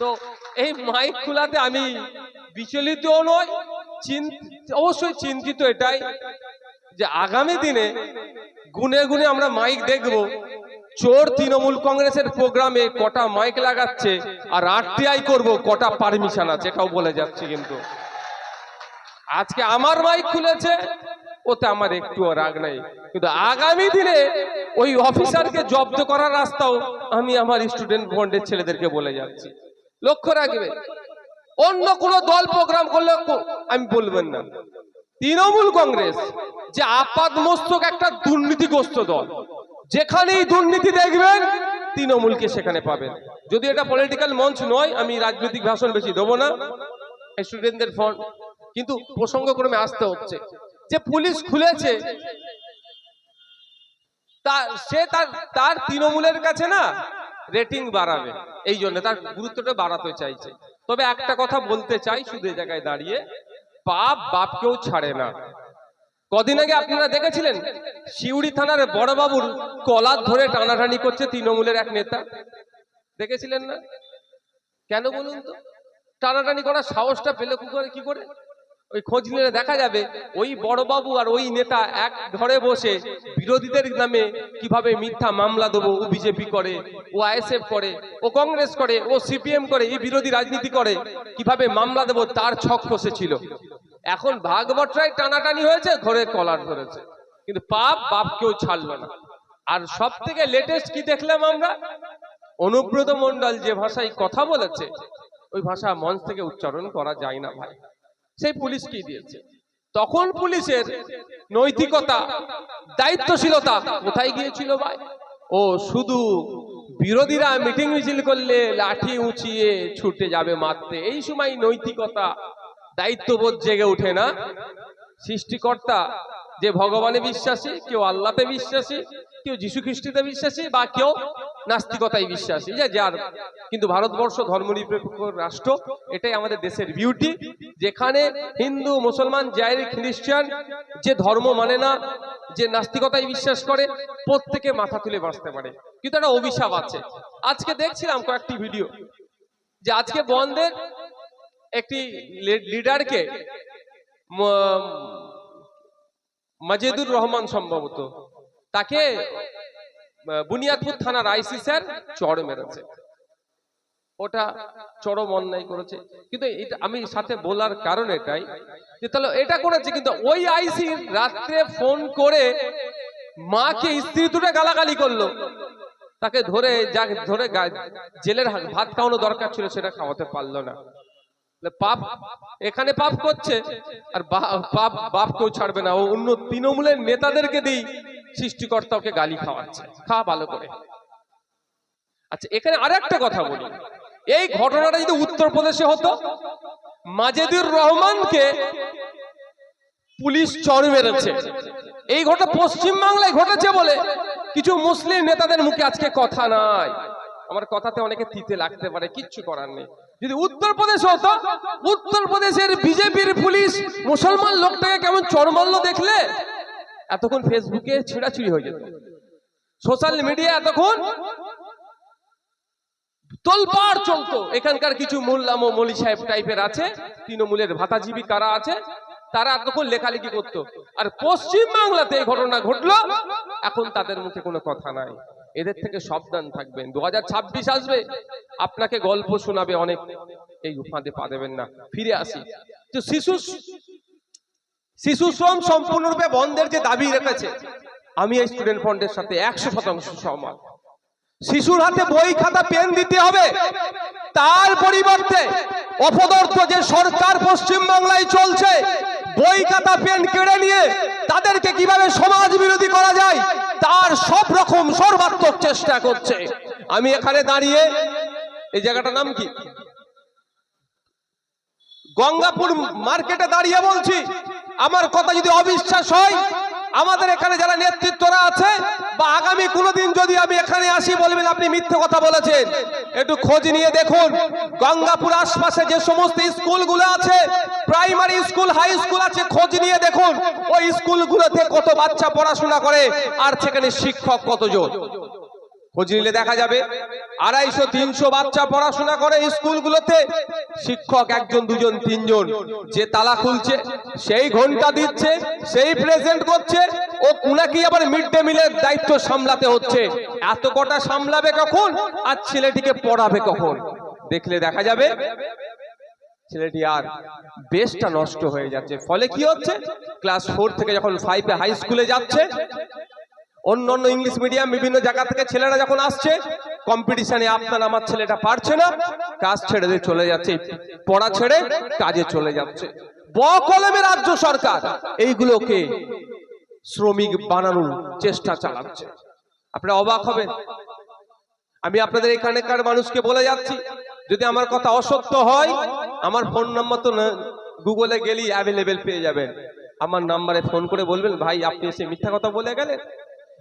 তো এই মাইক খোলাতে আমি বিচলিতও নয় অবশ্যই চিন্তিত এটাই যে আগামী দিনে গুনে গুনে আমরা মাইক দেখব। চোর তৃণমূল কংগ্রেসের প্রোগ্রামে কটা মাইক লাগাচ্ছে আর আরটিআই করব, কটা পারমিশন আছে, এটাও বলে যাচ্ছে কিন্তু। আজকে আমার মাইক খুলেছে, ওতে আমার একটুও রাগ নাই। কিন্তু আগামী দিনে ওই অফিসারকে জব্দ করার রাস্তাও আমি আমার স্টুডেন্ট বন্ডের ছেলেদেরকে বলে যাচ্ছি। লক্ষ্য রাখবে। অন্য কোন দল প্রোগ্রাম করলে আমি বলবেন না। তৃণমূল কংগ্রেস, যে আপাত মস্তক একটা দুর্নীতিগ্রস্ত দল, যেখানেই দুর্নীতি দেখবেন, তৃণমূলকে সেখানে পাবেন। যদি এটা পলিটিক্যাল মঞ্চ নয়, আমি রাজনৈতিক ভাষণ বেশি দেবো না। স্টুডেন্টদের ফোন। কিন্তু প্রসঙ্গক্রমে আসতে হচ্ছে। যে পুলিশ খুলেছে সে তার তার তৃণমূলের কাছে না রেটিং বাড়াবে। এই জন্য তার গুরুত্বটা বাড়াতে চাইছে। তবে একটা কথা বলতে চাই, শুধু জায়গায় দাঁড়িয়ে। বাপ বাপকেও ছাড়ে না। কদিন আগে আপনারা দেখেছিলেন শিউড়ি থানার বড়বাবুর কলার ধরে টানাটানি করছে তৃণমূলের এক নেতা। দেখেছিলেন না? কেন বলুন তো? টানাটানি করার সাহসটা পেলে কি করে? ওই খোঁজ নিলে দেখা যাবে ওই বড়বাবু আর ওই নেতা এক ঘরে বসে বিরোধীদের নামে কীভাবে মিথ্যা মামলা দেবো, ও বিজেপি করে, ও আইএসএফ করে, ও কংগ্রেস করে, ও সিপিএম করে, এই বিরোধী রাজনীতি করে, কীভাবে মামলা দেবো তার ছক কষেছিল এখন ভাগবটরাই টানাটানি হয়েছে, ঘরে কলার ধরেছে। কিন্তু পাপ বাপকেও ছাড়লো না। আর সব থেকে লেটেস্ট কি দেখলাম আমরা? অনুব্রত মন্ডল যে ভাষায় কথা বলেছে, ওই ভাষা মঞ্চ থেকে উচ্চারণ করা যায় না ভাই। সেই পুলিশ কি দিয়েছে? তখন পুলিশের নৈতিকতা, দায়িত্বশীলতা কোথায় গিয়েছিল ভাই? ও শুধু বিরোধীরা মিটিং মিছিল করলে লাঠি উঁচিয়ে ছুটে যাবে মারতে। এই সময় নৈতিকতা, দায়িত্ববোধ জেগে ওঠে না। সৃষ্টিকর্তা যে ভগবানে বিশ্বাসী, কেউ আল্লাহতে বিশ্বাসী, কেউ যীশু খ্রিস্টিতে বিশ্বাসী বা কেউ নাস্তিকতায় বিশ্বাসী। যে, যার কিন্তু ভারতবর্ষ ধর্মনিরপেক্ষ রাষ্ট্র, এটাই আমাদের দেশের বিউটি যেখানে হিন্দু, মুসলমান জাইর খ্রিস্টান যে ধর্ম মানে না, যে নাস্তিকতায় বিশ্বাস করে, প্রত্যেকে মাথা তুলে বাঁচতে পারে। কিন্তু একটা অভিশাপ আছে। আজকে দেখছিলাম কয়েকটি ভিডিও যে আজকে বন্ধের একটি লিডারকে মাজেদুর রহমান সম্ভবত, তাকে বুনিয়াদপুর থানার আইসি স্যার চড় মেরেছে। ওটা চরম অন্যায় করেছে। কিন্তু এটা আমি সাথে বলার কারণ এটাই যে তাহলে এটা করেছে, কিন্তু ওই আইসি রাত্রে ফোন করে মাকে, স্ত্রী তুলে গালাগালি করল। তাকে ধরে যা ধরে জেলের ভাত খাওয়ানো দরকার ছিল, সেটা খাওয়াতে পারল না। পাপ, এখানে পাপ করছে। আর পাপ, বাপ কেউ ছাড়বে না। ও অন্য তৃণমূলের নেতাদেরকে দিই সৃষ্টিকর্তা ওকে গালি খাওয়াচ্ছে। খা, ভালো করে। আচ্ছা এখানে আর একটা কথা বলি। এই ঘটনাটা যদি উত্তরপ্রদেশে হতো, মাজেদুর রহমানকে পুলিশ চর মেরেছে। এই ঘটনা পশ্চিমবাংলায় ঘটেছে বলে কিছু মুসলিম নেতাদের মুখে আজকে কথা নাই। আমার কথাতে অনেকে তিতে লাগতে পারে, কিচ্ছু করার নেই। যদি উত্তরপ্রদেশ হতো, উত্তরপ্রদেশের বিজেপির পুলিশ মুসলমান লোকটাকে কেমন চরমাল্য দেখলে, এতক্ষণ ফেসবুকে ছেড়াছুড়ি হয়ে যেত। সোশ্যাল মিডিয়া এতক্ষণ তোলপাড় চলতো। এখানকার কিছু মোল্লাম ও মলি সাহেব টাইপের আছে, তৃণমূলের ভাতাজীবী কারা আছে, তারা এতক্ষণ লেখালেখি করতো। আর পশ্চিম বাংলাতে এই ঘটনা ঘটলো, এখন তাদের মুখে কোনো কথা নাই। এদের থেকে সাবধান থাকবেন। দু আসবে, আপনাকে গল্প শোনাবে অনেক। এই ফাঁদে পা দেবেন না। ফিরে আসি। তো শিশু শিশু শ্রম সম্পূর্ণরূপে বন্ধের যে দাবি রেখেছে, আমি এই স্টুডেন্ট ফন্ডের সাথে একশো শতাংশ সহমত। শিশুর হাতে বই, খাতা, পেন দিতে হবে। তার পরিবর্তে অপদর্থ যে সরকার পশ্চিমবাংলায় চলছে, বই, খাতা, পেন কেড়ে নিয়ে তাদেরকে কীভাবে সমাজ বিরোধী করা যায়, তার সব রকম সর্বাত্মক চেষ্টা করছে। আমি এখানে দাঁড়িয়ে, এই জায়গাটার নাম কি? গঙ্গাপুর মার্কেটে দাঁড়িয়ে বলছি, আমার কথা যদি অবিশ্বাস হয় আমাদের এখানে যারা নেতৃত্বরা আছে, বা আগামী কোনোদিন যদি আমি এখানে আসি বলবেন, আপনি মিথ্যে কথা বলেছেন। একটু খোঁজ নিয়ে দেখুন, গঙ্গাপুর আশপাশে যে সমস্ত স্কুলগুলো আছে, প্রাইমারি স্কুল, হাই স্কুল আছে, খোঁজ নিয়ে দেখুন, ওই স্কুলগুলোতে কত বাচ্চা পড়াশোনা করে, আর সেখানে শিক্ষক কতজন? খোঁজ নিলে দেখা যাবে। আড়াইশো, তিনশো বাচ্চা পড়াশোনা করে স্কুলগুলোতে। শিক্ষক একজন, দুজন, তিনজন। যে তালা খুলছে, সেই ঘণ্টা দিচ্ছে, সেই প্রেজেন্ট করছে। ও উনাকেই আবার মিড ডে মিলের দায়িত্ব সামলাতে হচ্ছে। এত কটা সামলাবে কখন? আর ছেলেটিকে পড়াবে কখন? দেখলে দেখা যাবে, ছেলেটি আর বেশটা নষ্ট হয়ে যাচ্ছে। ফলে কি হচ্ছে? ক্লাস ফোর থেকে যখন ফাইভে হাই স্কুলে যাচ্ছে অন্য অন্য ইংলিশ মিডিয়াম বিভিন্ন জায়গা থেকে ছেলেরা যখন আসছে কম্পিটিশনে আপনার, আমার ছেলেটা পারছে না, কাজ ছেড়ে দিয়ে চলে যাচ্ছে, পড়া ছেড়ে কাজে চলে যাচ্ছে। ব কলমে রাজ্য সরকার, এইগুলোকে শ্রমিক বানানোর চেষ্টা চালাচ্ছে। আপনারা অবাক হবেন। আমি আপনাদের এখানকার মানুষকে বলে যাচ্ছি, যদি আমার কথা অসত্য হয়, আমার ফোন নাম্বার তো গুগলে গেলেই অ্যাভেলেবেল পেয়ে যাবেন। আমার নাম্বারে ফোন করে বলবেন, ভাই, আপনি এসে মিথ্যা কথা বলে গেলেন?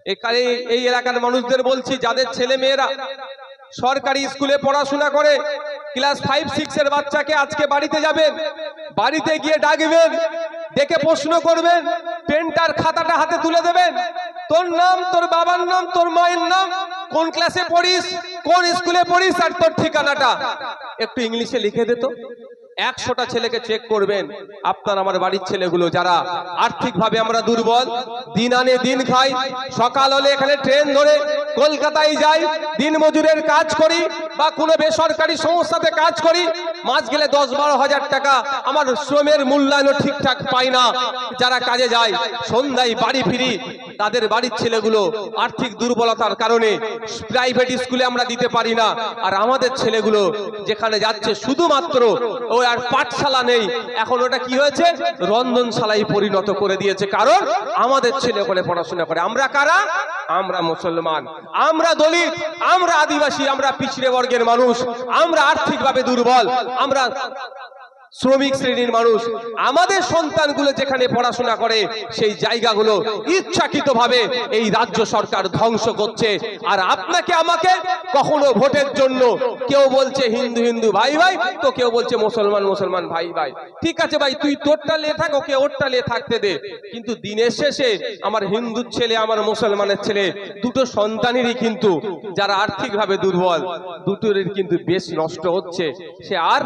এখানে এই এলাকার মানুষদের বলছি যাদের ছেলে মেয়েরা সরকারি স্কুলে পড়াশোনা করে ক্লাস ফাইভ সিক্স এর বাচ্চাকে আজকে বাড়িতে যাবেন বাড়িতে গিয়ে ডাকবেন দেখে প্রশ্ন করবেন পেনটার খাতাটা হাতে তুলে দেবেন তোর নাম তোর বাবার নাম তোর মায়ের নাম কোন ক্লাসে পড়িস কোন স্কুলে পড়িস আর তোর ঠিকানাটা। একটু ইংলিশে লিখে দে তো। একশোটা ছেলেকে চেক করবেন। আপনার আমার বাড়ির ছেলেগুলো যারা আর্থিকভাবে আমরা দুর্বল, দিন আনে দিন খাই, সকাল হলে এখানে ট্রেন ধরে কলকাতায় যাই, দিন মজুরের কাজ করি বা কোনো বেসরকারি সংস্থাতে কাজ করি, মাস গেলে দশ বারো হাজার টাকা আমার শ্রমের মূল্যায়নও ঠিকঠাক পাই না। যারা কাজে যায়, সন্ধ্যায় বাড়ি ফিরি তাদের বাড়ির ছেলেগুলো আর্থিক দুর্বলতার কারণে প্রাইভেট স্কুলে আমরা দিতে পারি না। আর আমাদের ছেলেগুলো যেখানে যাচ্ছে শুধুমাত্র ওই আর পাঠশালা নেই। এখন ওটা কি হয়েছে? রন্ধনশালায় পরিণত করে দিয়েছে। কারণ আমাদের ছেলে ওখানে পড়াশোনা করে। আমরা কারা? আমরা মুসলমান। আমরা দলিত। আমরা আদিবাসী। আমরা পিছড়ে বর্গের মানুষ। আমরা আর্থিকভাবে দুর্বল। আমরা শ্রমিক শ্রেণির মানুষ, আমাদের সন্তানগুলো যেখানে পড়াশোনা করে, সেই জায়গাগুলো ইচ্ছাকৃতভাবে এই রাজ্য সরকার ধ্বংস করছে। আর আপনাকে আমাকে কখনো ভোটের জন্য কেউ বলছে হিন্দু হিন্দু ভাই ভাই, তো কেউ বলছে মুসলমান মুসলমান ভাই ভাই। ঠিক আছে ভাই, তুই তোরটা লে থাক, ওকে ওরটা লে থাকতে দে। কিন্তু দিনের শেষে আমার হিন্দুর ছেলে, আমার মুসলমানের ছেলে, দুটো সন্তানেরই কিন্তু যারা আর্থিকভাবে দুর্বল, দুটোরই কিন্তু বেশ নষ্ট হচ্ছে। সে আর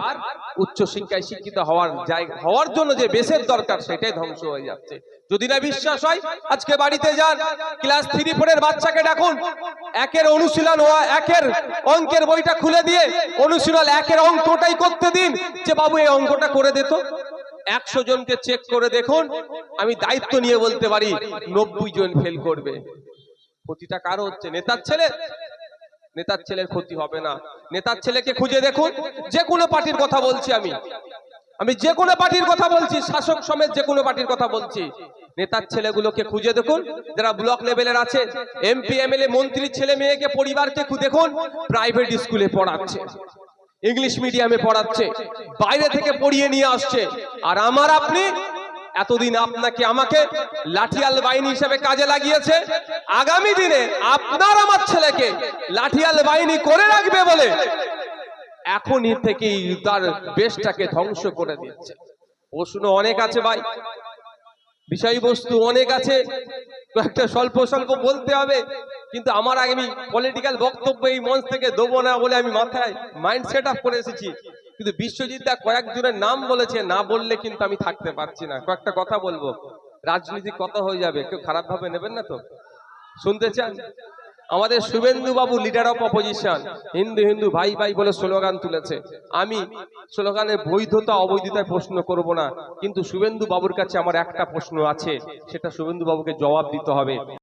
উচ্চ শিক্ষায় শিক্ষিত হওয়ার জায়গা হওয়ার জন্য যে বেসের দরকার, সেটাই ধ্বংস হয়ে যাচ্ছে। যদি না বিশ্বাস হয়, আজকে বাড়িতে যান, ক্লাস থ্রি ফোরের বাচ্চাকে ডাকুন। একের অনুশীলন একের অঙ্কের বইটা খুলে দিয়ে অনুশীলন, একের অঙ্কটাই করতে দিন, যে বাবু এই অঙ্কটা করে দিত একশো জনকে চেক করে দেখুন, আমি দায়িত্ব নিয়ে বলতে পারি, নব্বই জন ফেল করবে। প্রতিটা কারও হচ্ছে নেতার ছেলে নেতার ছেলের ক্ষতি হবে না। নেতার ছেলেকে খুঁজে দেখুন যে কোনো পার্টির কথা বলছি আমি। আমি যে কোনো পার্টির কথা বলছি, শাসক সমেত যে কোনো পার্টির কথা বলছি। নেতার ছেলেগুলোকে খুঁজে দেখুন, যারা ব্লক লেভেলের আছে। এমপি এমএলএ মন্ত্রীর ছেলে মেয়েকে, পরিবারকে দেখুন প্রাইভেট স্কুলে পড়াচ্ছে। ইংলিশ মিডিয়ামে পড়াচ্ছে। বাইরে থেকে পড়িয়ে নিয়ে আসছে। আর আমার আপনি এতদিন আপনাকে আমাকে লাঠিয়াল বাহিনী হিসেবে কাজে লাগিয়েছে। আগামী দিনে আপনার আমার ছেলেকে লাঠিয়াল বাহিনী করে রাখবে বলে এখনই থেকেই তার বেশটাকে ধ্বংস করে দিচ্ছে প্রশ্ন অনেক আছে ভাই। বিষয়বস্তু অনেক আছে। একটা স্বল্প স্বল্প বলতে হবে। কিন্তু আমার আগে আমি পলিটিক্যাল বক্তব্য এই মঞ্চ থেকে দেবো না বলে আমি মাথায় মাইন্ড সেট আপ করে এসেছি। কিন্তু বিশ্বজিৎ দা কয়েকজনের নাম বলেছে, না বললে কিন্তু আমি থাকতে পারছি না। কয়েকটা কথা বলব। রাজনীতি কত হয়ে যাবে? কেউ খারাপ ভাবে নেবেন না তো? শুনতে চান? আমাদের শুভেন্দু বাবু leader of opposition Hindu Hindu ভাই ভাই বলে স্লোগান তুলেছে। আমি স্লোগানের বৈধতা, অবৈধতায় প্রশ্ন করব না, কিন্তু শুভেন্দু বাবুর কাছে আমার একটা প্রশ্ন আছে, সেটা শুভেন্দু বাবুকে জবাব দিতে হবে।